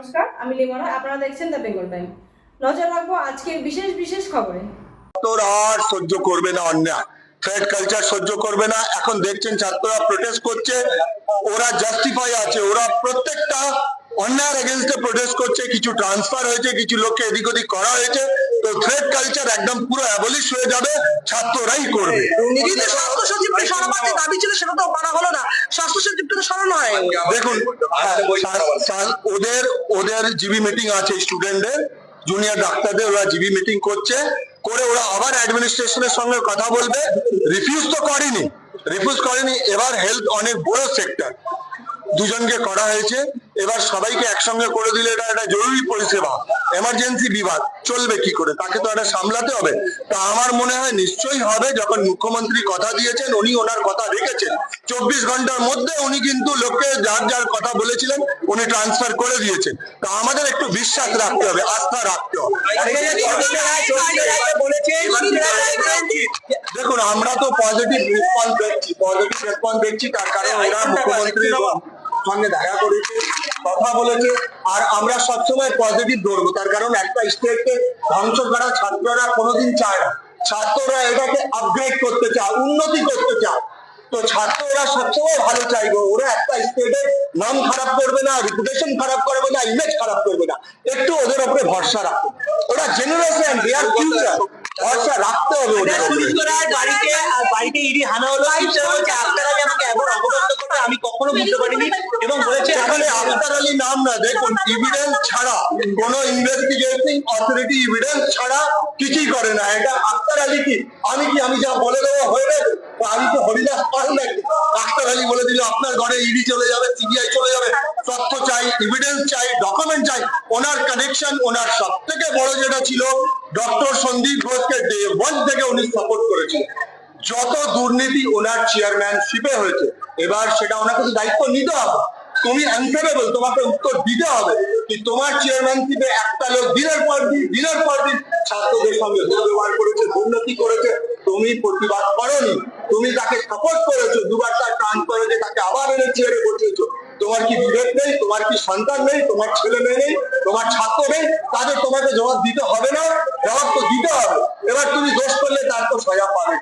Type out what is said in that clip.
নমস্কার আমি লিমনা আপনারা দেখছেন দ্য বেঙ্গল টাইম নজর রাখব আজকের বিশেষ বিশেষ খবরে। তোর আর সহ্য করবে না অন্যায় থ্রেড কালচার সহ্য করবে না। এখন দেখছেন ছাত্ররা প্রোটেস্ট করছে। ওরা জাস্টিফাই আছে। ওরা প্রত্যেকটা অন্যায়ের এগেনস্টে প্রোটেস্ট করছে। কিছু ট্রান্সফার হয়েছে কিছু লোককে এদিক ওদিক করা হয়েছে। তো থ্রেড কালচার একদম পুরো অ্যাবলিশ হয়ে যাবে। ছাত্ররাই করবে। কিন্তু স্বাস্থ্য যে দাবি ছিল সেটা তো করা হলো না। দেখুন সা- ওদের ওদের জিবি মিটিং আছে স্টুডেন্টদের জুনিয়র ডাক্তারদের ওরা জিবি মিটিং করছে করে ওরা আবার অ্যাডমিনিস্ট্রেশনের সঙ্গে কথা বলবে। রিফিউজ তো করেনি। রিফিউজ করেনি এবার হেলথ অনেক বড় সেক্টর দুজনকে করা হয়েছে। এবার সবাইকে একসঙ্গে করে দিলে এটা একটা জরুরি পরিষেবা। এমার্জেন্সি বিভাগ। চলবে কি করে? তাকে তো এটা সামলাতে হবে। তা আমার মনে হয় নিশ্চয়ই হবে যখন মুখ্যমন্ত্রী কথা দিয়েছেন উনি ওনার কথা রেখেছেন। চব্বিশ ঘণ্টার মধ্যে উনি কিন্তু লোককে যার যার কথা বলেছিলেন উনি ট্রান্সফার করে দিয়েছেন। তা আমাদের একটু বিশ্বাস রাখতে হবে আস্থা রাখতে হবে। দেখুন আমরা তো পজিটিভ রেসপন্স দেখছি পজিটিভ রেসপন্স দেখছি তার কারণ ওরা সঙ্গে দেখা করেছে কথা বলেছে আর আমরা সবসময় পজিটিভ ধরবো। তার কারণ একটা স্টেটকে ধ্বংস করা ছাত্ররা কোনোদিন চায় না। ছাত্ররা এটাকে আপগ্রেড করতে চায় উন্নতি করতে চায়। তো ছাত্ররা সবসময় ভালো চাইবে। ওরা একটা স্টেটের নাম খারাপ করবে না রিপুটেশন খারাপ করবে না ইমেজ খারাপ করবে না। একটু ওদের উপরে ভরসা রাখো। ওরা জেনারেশন দেয়ার ফিউচার ভরসা রাখতে হবে ওদের উপরে। বাড়িতে বাড়িতে ইডি হানা হলো। আমাকে এমন অবগত করতে আমি কখনো বুঝতে পারিনি। এবং বলেছে এখানে আখতার আলী নাম না দেখুন এভিডেন্স ছাড়া কোন ইনভেস্টিগেটিং অথরিটি এভিডেন্স ছাড়া কিছুই করে না। এটা আখতার আলী কি? আমি কি আমি যা বলে দেবো হয়ে তা আমি আলী বলে দিল, আপনার ঘরে ইডি চলে যাবে সিবিআই চলে যাবে। তথ্য চাই এভিডেন্স চাই ডকুমেন্ট চাই। ওনার কানেকশন ওনার সব থেকে বড় যেটা ছিল ডক্টর সন্দীপ ঘোষকে থেকে উনি সাপোর্ট করেছিলেন। যত দুর্নীতি ওনার চেয়ারম্যানশিপে হয়েছে, এবার সেটা ওনাকে তো দায়িত্ব নিতে হবে। তুমি অ্যান্সারেবল তোমাকে উত্তর দিতে হবে কি তোমার চেয়ারম্যানশিপে একটা লোক দিনের পর দিন দিনের পর দিন ছাত্রদের সঙ্গে দুর্ব্যবহার করেছে, দুর্নীতি করেছে, তুমি প্রতিবাদ করনি। তুমি তাকে সাপোর্ট করেছ, দুবার তার টান করেছে, তাকে আবার এনে চেয়ারে বসিয়েছো। তোমার কি বিবেক নেই? তোমার কি সন্তান নেই? তোমার ছেলে মেয়ে নেই? তোমার ছাত্র নেই? তাদের তোমাকে জবাব দিতে হবে না। জবাব তো দিতে হবে। এবার তুমি দোষ করলে তার তো সজা পাবে।